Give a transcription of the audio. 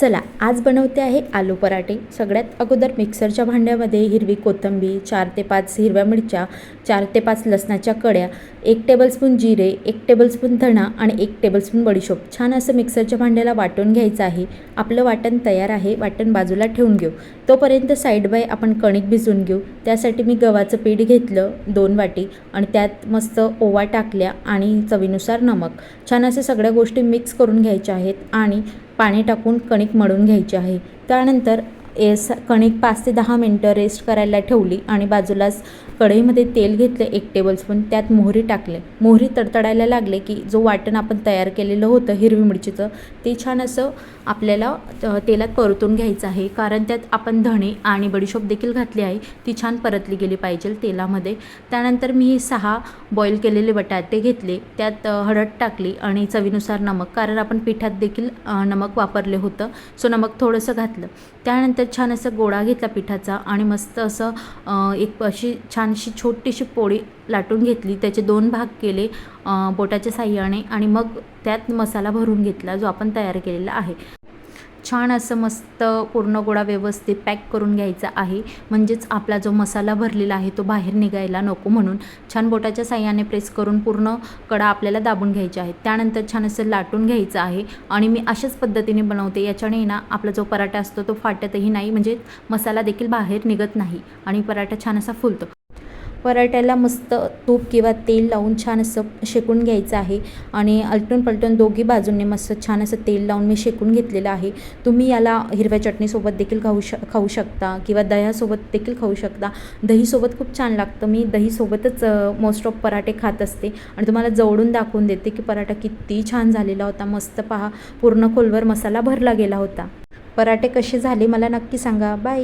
चला आज बनवते आहे आलू पराठे. सगळ्यात अगोदर मिक्सरच्या भांड्यामध्ये हिरवी कोथंबीर चार ते पाच हिरव्या मिरच्या चार ते पाच लसणाच्या कड्या एक टेबलस्पून जिरे एक टेबलस्पून धणा आणि एक टेबलस्पून बडीशोप. छान असं मिक्सरच्या भांड्याला वाटून घ्यायचं आहे. आपलं वाटण तयार आहे. वाटण बाजूला ठेवून घेऊ. तोपर्यंत साईड बाय आपण कणिक भिजून घेऊ. त्यासाठी मी गव्हाचं पीठ घेतलं दोन वाटी आणि त्यात मस्त ओवा टाकल्या आणि चवीनुसार नमक. छान असे सगळ्या गोष्टी मिक्स करून घ्यायच्या आहेत आणि पाणी टाकून कणिक मळून घ्यायची आहे. त्यानंतर एस कणिक पाच ते दहा मिनटं रेस्ट करायला ठेवली आणि बाजूलाच कढईमध्ये तेल घेतले एक टेबलस्पून त्यात मोहरी टाकले. मोहरी तडतडायला लागले की जो वाटण आपण तयार केलेलं होतं हिरवी मिरचीचं ते छान असं आपल्याला तेलात परतून घ्यायचं आहे. कारण त्यात आपण धणे आणि बडीशोप देखील घातली आहे. ती छान परतली गेली पाहिजे तेलामध्ये. त्यानंतर मी सहा बॉईल केलेले बटाटे घेतले. त्यात हळद टाकली आणि चवीनुसार नमक. कारण आपण पिठात देखील नमक वापरले होतं. सो नमक थोडंसं घातलं. त्यानंतर छान असं गोळा घेतला पिठाचा आणि मस्त असं एक अशी छानशी छोटीशी पोळी लाटून घेतली. त्याचे दोन भाग केले बोटाच्या साह्याने आणि मग त्यात मसाला भरून घेतला जो आपण तयार केलेला आहे. छान असं मस्त पूर्ण गोळा व्यवस्थित पॅक करून घ्यायचा आहे. म्हणजेच आपला जो मसाला भरलेला आहे तो बाहेर निघायला नको म्हणून छान बोटाच्या साह्याने प्रेस करून पूर्ण कडा आपल्याला दाबून घ्यायचे आहेत त्यानंतर छान असं लाटून घ्यायचं आहे आणि मी अशाच पद्धतीने बनवते. याच्याने ना आपला जो पराठा असतो तो फाटतही नाही. म्हणजे मसाला देखील बाहेर निघत नाही आणि पराठा छान असा फुलतो. पराठ्याला मस्त तूप किंवा तेल लावून छान असं शेकून घ्यायचं आहे. आणि अलटून पलटून दोघी बाजूंनी मस्त छान असं तेल लावून मी शेकून घेतलेलं आहे. तुम्ही याला हिरव्या चटणीसोबत देखील खाऊ श खाऊ शकता किंवा दह्यासोबत देखील खाऊ शकता. दहीसोबत खूप छान लागतं. मी दहीसोबतच मोस्ट ऑफ पराठे खात असते. आणि तुम्हाला जवळून दाखवून देते की पराठा किती छान झालेला होता. मस्त पहा पूर्ण खोलवर मसाला भरला गेला होता. पराठे कसे झाले मला नक्की सांगा. बाय